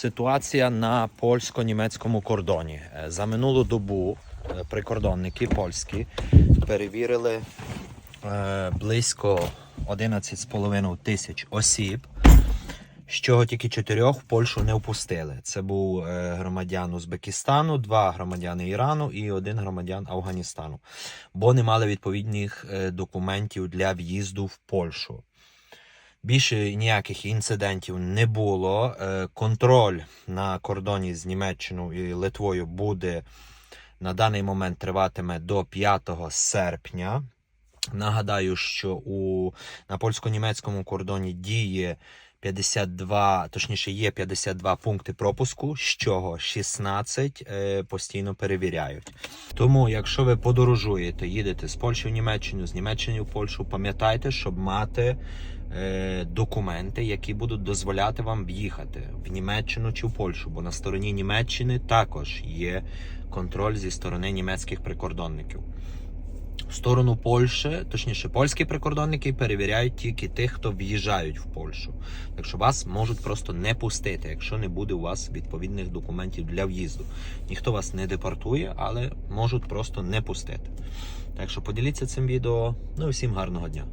Ситуація на польсько-німецькому кордоні. Е, За минулу добу е, прикордонники польські перевірили е, близько 11,5 тисяч осіб, з чого тільки чотирьох в Польщу не впустили. Це був громадян Узбекистану, два громадяни Ірану і один громадян Афганістану, бо не мали відповідних документів для в'їзду в Польщу. Більше ніяких інцидентів не було. Е, Контроль на кордоні з Німеччиною і Литвою буде на даний момент триватиме до 5 серпня. Нагадаю, що у, на польсько-німецькому кордоні діє 52, точніше є 52 пункти пропуску, з чого 16 е, постійно перевіряють. Тому, якщо ви подорожуєте, їдете з Польщі в Німеччину, з Німеччини в Польщу, пам'ятайте, щоб мати е, документи, які будуть дозволяти вам в'їхати в Німеччину чи в Польщу, бо на стороні Німеччини також є контроль зі сторони німецьких прикордонників. Сторону Польщі, точніше, польські прикордонники перевіряють тільки тих, хто в'їжджають в Польщу. Так що вас можуть просто не пустити, якщо не буде у вас відповідних документів для в'їзду. Ніхто вас не депортує, але можуть просто не пустити. Так що поділіться цим відео. Ну і всім гарного дня.